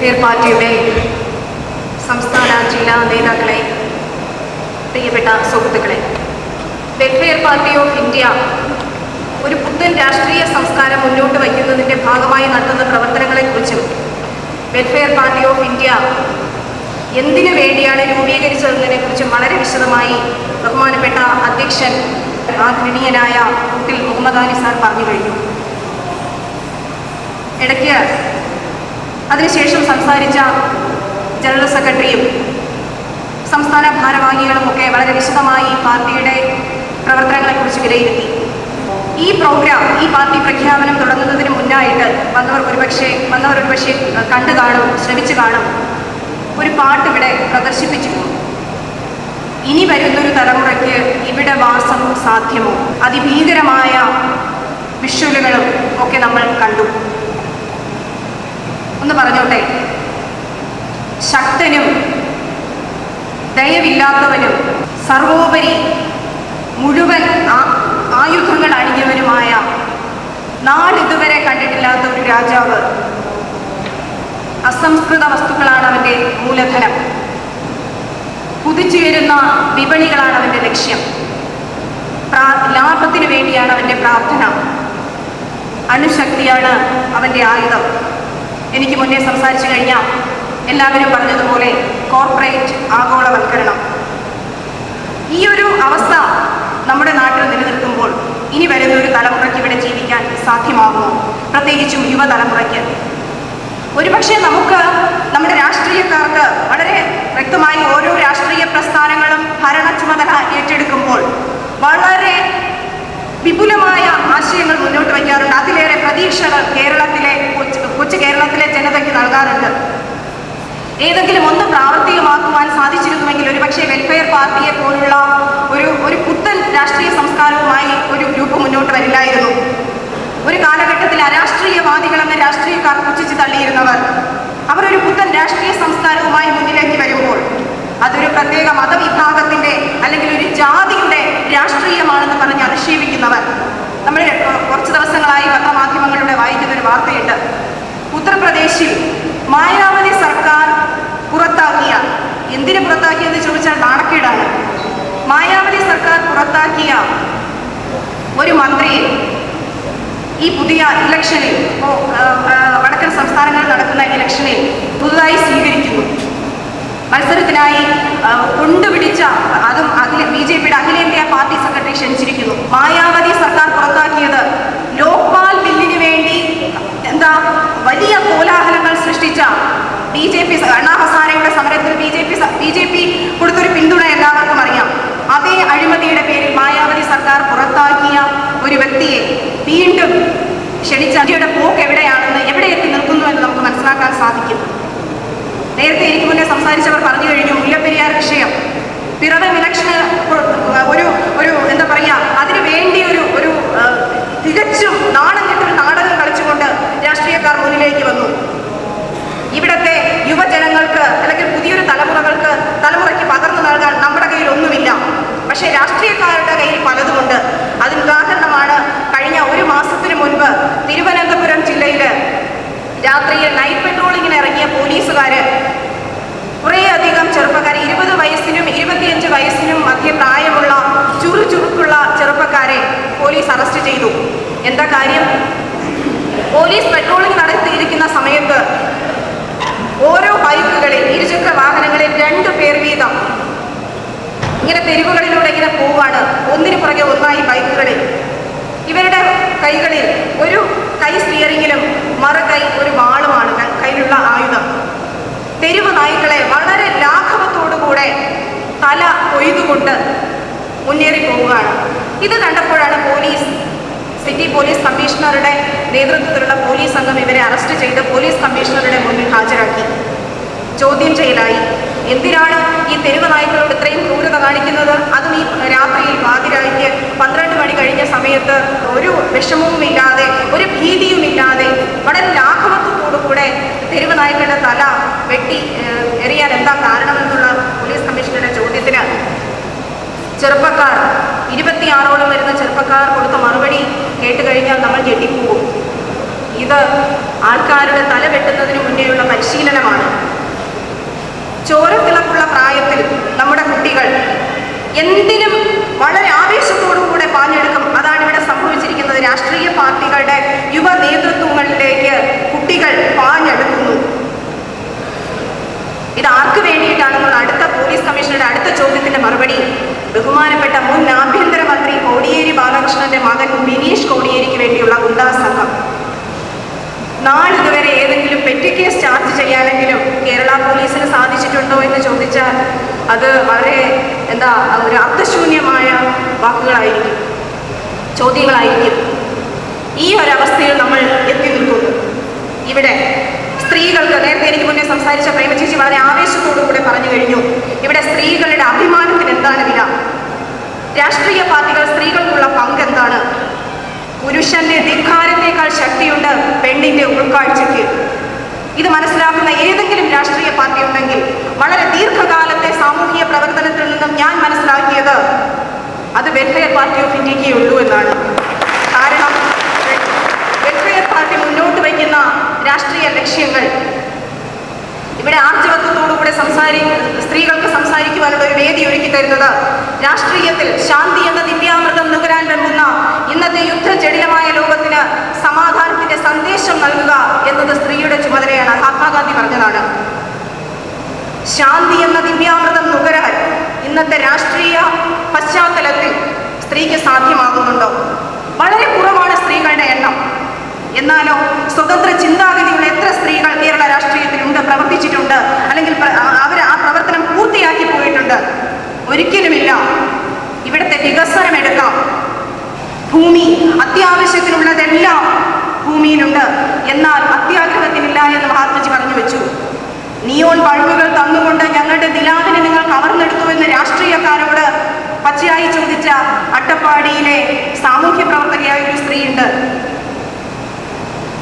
പാർട്ടിയുടെ സംസ്ഥാന ജില്ലാ നേതാക്കളെ പ്രിയപ്പെട്ട സുഹൃത്തുക്കളെ. വെൽഫെയർ പാർട്ടി ഓഫ് ഇന്ത്യ ഒരു പുത്തൻ രാഷ്ട്രീയ സംസ്കാരം മുന്നോട്ട് വയ്ക്കുന്നതിന്റെ ഭാഗമായി നടത്തുന്ന പ്രവർത്തനങ്ങളെക്കുറിച്ചും വെൽഫെയർ പാർട്ടി ഓഫ് ഇന്ത്യ എന്തിനു വേണ്ടിയാണ് രൂപീകരിച്ചതെന്നതിനെക്കുറിച്ചും വളരെ വിശദമായി ബഹുമാനപ്പെട്ട അധ്യക്ഷൻ ആദരണീയനായ മുഹമ്മദ് അലി സാർ പറഞ്ഞു കഴിഞ്ഞു. ഇടയ്ക്ക് അതിനുശേഷം സംസാരിച്ച ജനറൽ സെക്രട്ടറിയും സംസ്ഥാന ഭാരവാഹികളും ഒക്കെ വളരെ വിശദമായി പാർട്ടിയുടെ പ്രവർത്തനങ്ങളെക്കുറിച്ച് വിലയിരുത്തി. ഈ പ്രോഗ്രാം ഈ പാർട്ടി പ്രഖ്യാപനം തുടങ്ങുന്നതിന് മുന്നായിട്ട് വന്നവർ ഒരുപക്ഷെ വന്നവർ ഒരുപക്ഷെ കണ്ടു കാണും ശ്രമിച്ചു കാണും. ഒരു പാട്ട് ഇവിടെ പ്രദർശിപ്പിച്ചിരുന്നു. ഇനി വരുന്നൊരു തലമുറയ്ക്ക് ഇവിടെ വാസം സാധ്യമോ? അതിഭീകരമായ വിഷ്വലുകളും ഒക്കെ നമ്മൾ കണ്ടു. ഒന്ന് പറഞ്ഞോട്ടെ? ശക്തനും ദയവില്ലാത്തവനും സർവോപരി മുഴുവൻ ആയുധങ്ങൾ അണിഞ്ഞവനുമായ നാളിതുവരെ കണ്ടിട്ടില്ലാത്ത ഒരു രാജാവ്. അസംസ്കൃത വസ്തുക്കളാണ് അവന്റെ മൂലധനം. കുതിച്ചുയരുന്ന വിപണികളാണ് അവന്റെ ലക്ഷ്യം. പ്രാ ലാഭത്തിന് വേണ്ടിയാണ് അവന്റെ പ്രാർത്ഥന. അണുശക്തിയാണ് അവന്റെ ആയുധം. എനിക്ക് മുന്നേ സംസാരിച്ചു കഴിഞ്ഞാൽ എല്ലാവരും പറഞ്ഞതുപോലെ കോർപ്പറേറ്റ് ആഗോളവൽക്കരണം. ഈ ഒരു അവസ്ഥ നമ്മുടെ നാട്ടിൽ നിലനിൽക്കുമ്പോൾ ഇനി വരുന്ന ഒരു തലമുറയ്ക്ക് ഇവിടെ ജീവിക്കാൻ സാധ്യമാകുമോ? പ്രത്യേകിച്ചും യുവതലമുറയ്ക്ക്. ഒരുപക്ഷെ നമുക്ക് നമ്മുടെ രാഷ്ട്രീയക്കാർക്ക് വളരെ വ്യക്തമായി ഓരോ രാഷ്ട്രീയ പ്രസ്ഥാനങ്ങളും ഭരണ ചുമതല ഏറ്റെടുക്കുമ്പോൾ വളരെ വിപുലമായ ആശയങ്ങൾ മുന്നോട്ട് വയ്ക്കാറുണ്ട്. അതിലേറെ പ്രതീക്ഷകൾ കേരളത്തിലെ കൊച്ചു കേരളത്തിലെ ജനതയ്ക്ക് നൽകാറുണ്ട്. ഏതെങ്കിലും ഒന്ന് പ്രാവർത്തികമാക്കുവാൻ സാധിച്ചിരുന്നുവെങ്കിൽ ഒരുപക്ഷെ വെൽഫെയർ പാർട്ടിയെ പോലുള്ള ഒരു ഒരു പുത്തൻ രാഷ്ട്രീയ സംസ്കാരവുമായി ഒരു ഗ്രൂപ്പ് മുന്നോട്ട് വരില്ലായിരുന്നു. ഒരു കാലഘട്ടത്തിൽ അരാഷ്ട്രീയവാദികളെന്ന രാഷ്ട്രീയക്കാർ പുച്ഛിച്ച് തള്ളിയിരുന്നവർ അവർ ഒരു പുത്തൻ രാഷ്ട്രീയ സംസ്കാരവുമായി മുന്നിലേക്ക് വരുമ്പോൾ അതൊരു പ്രത്യേക മതവിഭാഗത്തിന്റെ അല്ലെങ്കിൽ ഒരു ജാതിയുടെ രാഷ്ട്രീയമാണെന്ന് പറഞ്ഞ് അധിക്ഷേപിക്കുന്നവർ നമ്മൾ കുറച്ച് ദിവസങ്ങളായി പത്രമാധ്യമങ്ങളിലൂടെ വായിക്കുന്ന ഒരു വാർത്തയുണ്ട് ഉത്തർപ്രദേശിൽ മായാവതി സർക്കാർ പുറത്താക്കിയ എന്തിനു ചോദിച്ചാൽ നാണക്കേടാണ് മായാവതി സർക്കാർ പുറത്താക്കിയ ഒരു മന്ത്രിയെ ഈ പുതിയ ഇലക്ഷനിൽ ഇപ്പോൾ വടക്കൻ സംസ്ഥാനങ്ങളിൽ നടക്കുന്ന ഇലക്ഷനിൽ പുതുതായി സ്വീകരിക്കുന്നു. മത്സരത്തിനായി കൊണ്ടുപിടിച്ച അതും അഖില ബി ജെ പിയുടെ അഖിലേന്ത്യാ പാർട്ടി സെക്രട്ടറി ക്ഷണിച്ചിരിക്കുന്നു. മായാവതി സർക്കാർ പുറത്താക്കിയത് ലോക്പാൽ ബില്ലിന് വേണ്ടി എന്താ വലിയ കോലാഹലങ്ങൾ സൃഷ്ടിച്ച ബി ജെ പി അണ്ണാ സമരത്തിൽ B J P B J P കൊടുത്തൊരു പിന്തുണ എല്ലാവർക്കും അറിയാം അതേ അഴിമതിയുടെ പേരിൽ മായാവതി സർക്കാർ പുറത്താക്കിയ ഒരു വ്യക്തിയെ വീണ്ടും ക്ഷണിച്ച ഇന്ത്യയുടെ പോക്ക് എവിടെയാണെന്ന് എവിടെ എത്തി നിൽക്കുന്നു എന്ന് നമുക്ക് മനസ്സിലാക്കാൻ സാധിക്കും നേരത്തെ എനിക്ക് മുന്നേ സംസാരിച്ചവർ പറഞ്ഞു കഴിഞ്ഞു മുല്ലപ്പെരിയാർ വിഷയം പിറവം ഇലക്ഷന് ഒരു ഒരു എന്താ പറയുക അതിനു വേണ്ടി ഒരു ഒരു ആ, തികച്ചും നാണം കെട്ടൊരു നാടകം കളിച്ചുകൊണ്ട് രാഷ്ട്രീയക്കാർ മുന്നിലേക്ക് വന്നു ഇവിടത്തെ യുവജനങ്ങൾക്ക് അല്ലെങ്കിൽ പുതിയൊരു തലമുറകൾക്ക് തലമുറയ്ക്ക് പകർന്നു നൽകാൻ നമ്മുടെ കയ്യിൽ ഒന്നുമില്ല പക്ഷേ രാഷ്ട്രീയക്കാരുടെ കയ്യിൽ പലതുമുണ്ട് അതിന് ഉദാഹരണമാണ് കഴിഞ്ഞ ഒരു മാസത്തിന് മുൻപ് തിരുവനന്തപുരം ജില്ലയിൽ രാത്രിയിൽ നൈറ്റ് പെട്രോളിങ്ങിന് ഇറങ്ങിയ പോലീസുകാര് കുറേയധികം ചെറുപ്പക്കാരെ ഇരുപത് വയസ്സിനും ഇരുപത്തിയഞ്ച് വയസ്സിനും മധ്യ പ്രായമുള്ള ചുറുചുറുക്കുള്ള ചെറുപ്പക്കാരെ പോലീസ് അറസ്റ്റ് ചെയ്തു എന്താ കാര്യം പോലീസ് പെട്രോളിംഗ് നടത്തിയിരിക്കുന്ന സമയത്ത് ഓരോ ബൈക്കുകളിൽ ഇരുചക്ര വാഹനങ്ങളിൽ രണ്ടു പേർ വീതം. ഇങ്ങനെ തെരുവുകളിലൂടെ ഇങ്ങനെ പോവാണ്. ഒന്നിനു പുറകെ ഒന്നായി ബൈക്കുകളിൽ ഇവരുടെ കൈകളിൽ ഒരു കൈ സ്റ്റിയറിങ്ങിലും മറുകൈ ഒരു വാളുമാണ് ക- കയ്യിലുള്ള ആയുധം. തെരുവ് നായ്ക്കളെ വളരെ ലാഘവത്തോടുകൂടെ തല കൊയ്തുകൊണ്ട് മുന്നേറി പോവുകയാണ്. ഇത് പോലീസ് കമ്മീഷണറുടെ നേതൃത്വത്തിലുള്ള പോലീസ് സംഘം ഇവരെ അറസ്റ്റ് ചെയ്ത് പോലീസ് കമ്മീഷണറുടെ മുന്നിൽ ഹാജരാക്കി. ചോദ്യം ചെയ്യലായി. എന്തിനാണ് ഈ തെരുവ് നായ്ക്കളോട് ഇത്രയും ക്രൂരത കാണിക്കുന്നത്? അതും ഈ രാത്രിയിൽ പാതിരായ്ക്ക് പന്ത്രണ്ട് മണി കഴിഞ്ഞ സമയത്ത് ഒരു വിഷമവും ഇല്ലാതെ ഒരു ഭീതിയും ഇല്ലാതെ വളരെ ലാഘവത്തോടുകൂടെ തെരുവ് നായ്ക്കളുടെ തല വെട്ടി എറിയാൻ എന്താ കാരണമെന്നുള്ള പോലീസ് കമ്മീഷണറുടെ ചോദ്യത്തിന് ചെറുപ്പക്കാർ ഇരുപത്തിയാറോളം വരുന്ന ചെറുപ്പക്കാർ കൊടുത്ത മറുപടി കേട്ട് കഴിഞ്ഞാൽ നമ്മൾ ഞെട്ടിപ്പോകും. ഇത് ആൾക്കാരുടെ തല വെട്ടുന്നതിന് മുന്നേയുള്ള പരിശീലനമാണ്. ചോരത്തിളപ്പുള്ള പ്രായത്തിൽ സാധിച്ചിട്ടുണ്ടോ എന്ന് ചോദിച്ചാൽ അത് വളരെ എന്താ ഒരു അർത്ഥശൂന്യമായ വാക്കുകളായിരിക്കും ചോദ്യങ്ങളായിരിക്കും. ഈ ഒരവസ്ഥയിൽ നമ്മൾ എത്തി നിൽക്കുന്നു. ഇവിടെ സ്ത്രീകൾക്ക് നേരത്തെ എനിക്ക് മുന്നേ സംസാരിച്ച പ്രേമചേച്ചി വളരെ ആവേശത്തോടു കൂടെ പറഞ്ഞു കഴിഞ്ഞു. ഇവിടെ സ്ത്രീകളുടെ അഭിമാനത്തിന് എന്താണ് വില? രാഷ്ട്രീയ പാർട്ടികൾ സ്ത്രീകൾക്കുള്ള പങ്ക് എന്താണ്? പുരുഷന്റെ ധിക്കാരത്തേക്കാൾ ശക്തിയുണ്ട് പെണ്ണിന്റെ ഉൾക്കാഴ്ചയ്ക്ക്. ഇത് മനസ്സിലാക്കുന്ന ഏതെങ്കിലും രാഷ്ട്രീയ പാർട്ടി ഉണ്ടെങ്കിൽ വളരെ ദീർഘകാലത്തെ സാമൂഹിക പ്രവർത്തനത്തിൽ നിന്നും ഞാൻ മനസ്സിലാക്കിയത് അത് വെൽഫെയർ പാർട്ടി ഓഫ് ഇന്ത്യക്കേ ഉള്ളൂ എന്നാണ്. കാരണം വെൽഫെയർ പാർട്ടി മുന്നോട്ട് വയ്ക്കുന്ന രാഷ്ട്രീയ ലക്ഷ്യങ്ങൾ ഇവിടെ ആർജവത്വത്തോടുകൂടെ സംസാരി സ്ത്രീകൾക്ക് സംസാരിക്കുവാനുള്ള ഒരു വേദി ഒരുക്കി തരുന്നത് രാഷ്ട്രീയത്തിൽ ശാന്തി എന്ന നിത്യാമൃതം നുകരാൻ വെമ്പുന്ന ഇന്നത്തെ യുദ്ധജടിലമായ ലോകത്തിന് സമാധാനത്തിന്റെ സന്ദേശം നൽകുക ചുമതലയാണ് മഹാത്മാഗാന്ധി പറഞ്ഞതാണ്. ശാന്തി എന്ന ദിവ്യാമൃതം നുകരാൻ ഇന്നത്തെ രാഷ്ട്രീയ പശ്ചാത്തലത്തിൽ സ്ത്രീക്ക് സാധ്യമാകുന്നുണ്ടോ? വളരെ കുറവാണ് സ്ത്രീകളുടെ എണ്ണം. എന്നാലോ സ്വതന്ത്ര ചിന്താഗതിയുള്ള എത്ര സ്ത്രീകൾ കേരള രാഷ്ട്രീയത്തിലുണ്ട് പ്രവർത്തിച്ചിട്ടുണ്ട് അല്ലെങ്കിൽ അവർ ആ പ്രവർത്തനം പൂർത്തിയാക്കി പോയിട്ടുണ്ട്? ഒരിക്കലുമില്ല. ഇവിടുത്തെ വികസനം എടുക്കാം. ഭൂമി അത്യാവശ്യത്തിനുള്ളതെല്ലാം ഭൂമിയിലുണ്ട്. എന്നാൽ അത്യാഗ്രഹത്തിനില്ല എന്ന് മഹാത്മജി പറഞ്ഞു വെച്ചു നിയോൺ ബൾബുകൾ തന്നുകൊണ്ട് ഞങ്ങളുടെ നിലാവിനെ നിങ്ങൾ കവർന്നെടുത്തു എന്ന് രാഷ്ട്രീയക്കാരോട് പച്ചയായി ചോദിച്ച അട്ടപ്പാടിയിലെ സാമൂഹ്യ പ്രവർത്തകയായ ഒരു സ്ത്രീയുണ്ട്.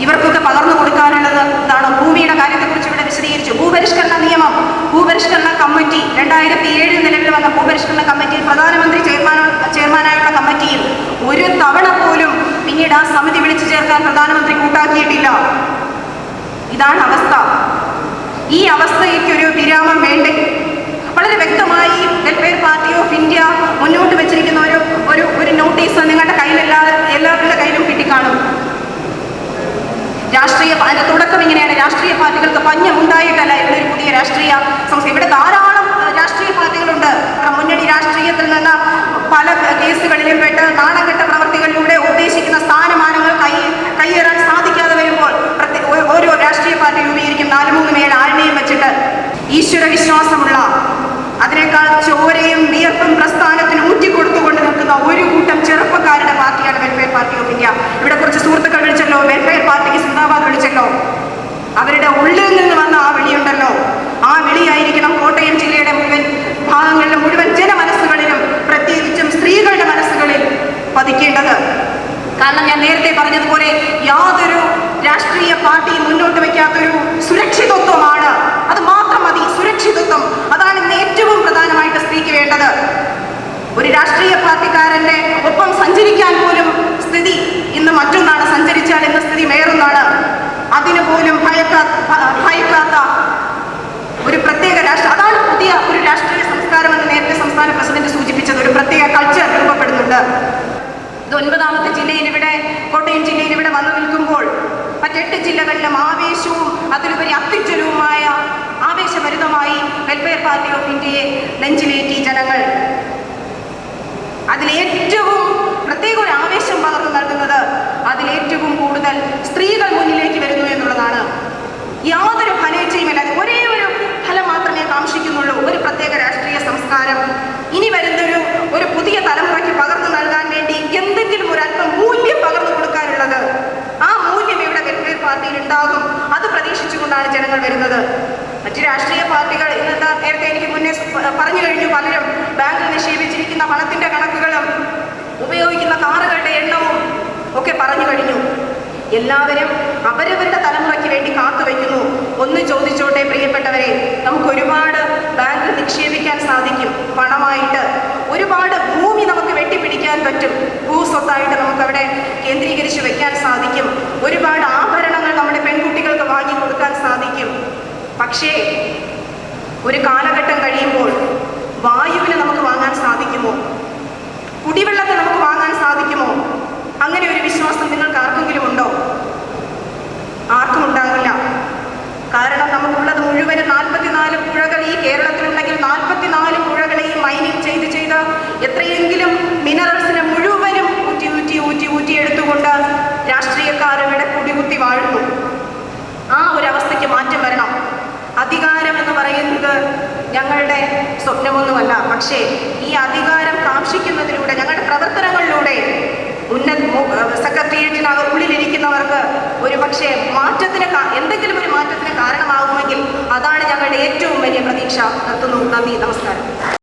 ഇവർക്കൊക്കെ പകർന്നു കൊടുക്കാനുള്ളത് എന്താണ്? ഭൂമിയുടെ കാര്യത്തെക്കുറിച്ച് ഇവിടെ വിശദീകരിച്ചു. ഭൂപരിഷ്കരണ നിയമം ഭൂപരിഷ്കരണ കമ്മിറ്റി. രണ്ടായിരത്തി ഏഴിൽ നിലവിൽ വന്ന ഭൂപരിഷ്കരണ കമ്മിറ്റിയിൽ പ്രധാനമന്ത്രി ചെയർമാൻ ചെയർമാനായുള്ള കമ്മിറ്റിയിൽ ഒരു തവണ പോലും പിന്നീട് ആ സമിതി വിളിച്ചു ചേർക്കാൻ പ്രധാനമന്ത്രി കൂട്ടാക്കിയിട്ടില്ല. ഇതാണ് അവസ്ഥ. ഈ അവസ്ഥയ്ക്ക് ഒരു വിരാമം വേണ്ടേ? വളരെ വ്യക്തമായി വെൽഫെയർ പാർട്ടി ഓഫ് ഇന്ത്യ മുന്നോട്ട് വെച്ചിരിക്കുന്ന ഒരു ഒരു ഒരു നോട്ടീസ് നിങ്ങളുടെ കയ്യിൽ എല്ലാ എല്ലാവരുടെ കയ്യിലും കിട്ടിക്കാണും. രാഷ്ട്രീയ അതിന്റെ തുടക്കം ഇങ്ങനെയാണ്. രാഷ്ട്രീയ പാർട്ടികൾക്ക് പഞ്ഞമുണ്ടായിട്ടല്ല ഇവിടെ ഒരു പുതിയ രാഷ്ട്രീയ സംസ്ഥ ഇവിടെ ധാരാളം ഏഹ്, രാഷ്ട്രീയ പാർട്ടികളുണ്ട് കാരണം മുന്നണി രാഷ്ട്രീയത്തിൽ നിന്ന് പല കേസുകളിലും പെട്ട് നാണംകെട്ട പ്രവർത്തികളിലൂടെ ഉദ്ദേശിക്കുന്ന സ്ഥാനമാനങ്ങൾ കൈ കയ്യേറാൻ സാധിക്കാതെ വരുമ്പോൾ പ്രത്യേക ഓ- ഓരോ രാഷ്ട്രീയ പാർട്ടി രൂപീകരിക്കും നാല് മൂന്ന് മേൽ ആഴ്മയും വെച്ചിട്ട് ഈശ്വര വിശ്വാസമുള്ള അതിനേക്കാൾ ചോരയും വിയർപ്പും പ്രസ്ഥാനത്തിന് ഊറ്റിക്കൊടുത്തുകൊണ്ട് നിൽക്കുന്ന ഒരു കൂട്ടം ചെറുപ്പക്കാരുടെ പാർട്ടിയാണ് വെൽഫെയർ പാർട്ടി ഓഫ് ഇന്ത്യ ഇവിടെ കുറച്ച് സുഹൃത്തുക്കൾ വിളിച്ചല്ലോ വെൽഫെയർ പാർട്ടിക്ക് സിന്ദാബാദ് വിളിച്ചല്ലോ അവരുടെ ഉള്ളിൽ നിന്ന് വന്ന ആ വിളിയുണ്ടല്ലോ ആ വിളിയായിരിക്കണം കോട്ടയം ജില്ലയുടെ മുഴുവൻ ഭാഗങ്ങളിലും മുഴുവൻ ജനമനസ്സുകളിലും പ്രത്യേകിച്ചും സ്ത്രീകളുടെ മനസ്സുകളിൽ പതിക്കേണ്ടത് കാരണം ഞാൻ നേരത്തെ പറഞ്ഞതുപോലെ യാതൊരു രാഷ്ട്രീയ മുന്നോട്ട് വയ്ക്കാത്തൊരു സുരക്ഷിതത്വമാണ്. അത് മാത്രം മതി സുരക്ഷിതത്വം. അതാണ് ഇന്ന് ഏറ്റവും പ്രധാനമായിട്ട് സ്ത്രീക്ക് വേണ്ടത്. ഒരു രാഷ്ട്രീയ പാർട്ടിക്കാരന്റെ ഒപ്പം സഞ്ചരിക്കാൻ പോലും സ്ഥിതി ഇന്ന് മറ്റൊന്നാണ്. സഞ്ചരിച്ചാൽ ഇന്ന് സ്ഥിതി വേറൊന്നാണ്. അതിന് പോലും ഭയക്കാ ഭ- ഭയക്കാത്ത ഒരു പ്രത്യേക രാഷ്ട്ര അതാണ് പുതിയ ഒരു രാഷ്ട്രീയ സംസ്കാരം എന്ന് നേരത്തെ സംസ്ഥാന പ്രസിഡന്റ് സൂചിപ്പിച്ചത് ഒരു പ്രത്യേക കൾച്ചർ രൂപപ്പെടുന്നുണ്ട് ഇത് ഒൻപതാമത്തെ ജില്ലയിൽ ഇവിടെ കോട്ടയം ജില്ലയിൽ ഇവിടെ വന്നു നിൽക്കുമ്പോൾ മറ്റെട്ട് ജില്ലകളിലും ആവേശവും അതിലുപരി അത്യുജ്വലവുമായ ആവേശഭരിതമായി വെൽഫെയർ പാർട്ടി ഓഫ് ഇന്ത്യയെ നെഞ്ചിലേറ്റി ജനങ്ങൾ അതിലേറ്റവും പ്രത്യേക ഒരു ആവേശം പകർന്നു നൽകുന്നത് അതിലേറ്റവും കൂടുതൽ സ്ത്രീകൾ മുന്നിലേക്ക് വരുന്നു എന്നുള്ളതാണ് യാതൊരു ഫലേച്ഛയുമില്ലാതെ ഒരേ ഒരു ഫലം മാത്രമേ കാക്ഷിക്കുന്നുള്ളൂ ഒരു പ്രത്യേക രാഷ്ട്രീയ സംസ്കാരം ഇനി വരുന്നൊരു ഒരു പുതിയ തലമുറയ്ക്ക് പകർന്നു നൽകാൻ വേണ്ടി എന്തെങ്കിലും ഒരു അല്പം മൂല്യം പകർന്നു കൊടുക്കാനുള്ളത് ആ മൂല്യം ഇവിടെ വെൽഫെയർ പാർട്ടിയിൽ ഉണ്ടാകും അത് പ്രതീക്ഷിച്ചുകൊണ്ടാണ് ജനങ്ങൾ വരുന്നത്. മറ്റ് രാഷ്ട്രീയ പാർട്ടികൾ ഇന്നത്തെ നേരത്തെ എനിക്ക് മുന്നേ പറഞ്ഞു കഴിഞ്ഞു പലരും. ബാങ്കിൽ നിക്ഷേപിച്ചിരിക്കുന്ന പണത്തിന്റെ കണക്കുകളും ഉപയോഗിക്കുന്ന കാറുകളുടെ എണ്ണവും ഒക്കെ പറഞ്ഞു കഴിഞ്ഞു. എല്ലാവരും അവരവരുടെ തലമുറയ്ക്ക് വേണ്ടി കാത്തു വയ്ക്കുന്നു. ഒന്ന് ചോദിച്ചോട്ടെ പ്രിയപ്പെട്ടവരെ നമുക്ക് ഒരുപാട് ബാങ്കിൽ നിക്ഷേപിക്കാൻ സാധിക്കും. പണമായിട്ട് ഒരുപാട് ഭൂമി നമുക്ക് വെട്ടിപ്പിടിക്കാൻ പറ്റും. ഭൂസ്വത്തായിട്ട് നമുക്ക് അവിടെ കേന്ദ്രീകരിച്ച് വെക്കാൻ സാധിക്കും. ഒരുപാട് ആഭരണ പക്ഷേ ഒരു കാലഘട്ടം കഴിയുമ്പോൾ വായുവിനെ നമുക്ക് വാങ്ങാൻ സാധിക്കുമോ? കുടിവെള്ളത്തെ ഞങ്ങളുടെ സ്വപ്നമൊന്നുമല്ല. പക്ഷേ ഈ അധികാരം കാക്ഷിക്കുന്നതിലൂടെ ഞങ്ങളുടെ പ്രവർത്തനങ്ങളിലൂടെ ഉന്നത സെക്രട്ടേറിയറ്റിനകം ഉള്ളിലിരിക്കുന്നവർക്ക് ഒരു പക്ഷേ മാറ്റത്തിന് എന്തെങ്കിലും ഒരു മാറ്റത്തിന് കാരണമാകുമെങ്കിൽ അതാണ് ഞങ്ങളുടെ ഏറ്റവും വലിയ പ്രതീക്ഷ. നിർത്തുന്നു. നന്ദി. നമസ്കാരം.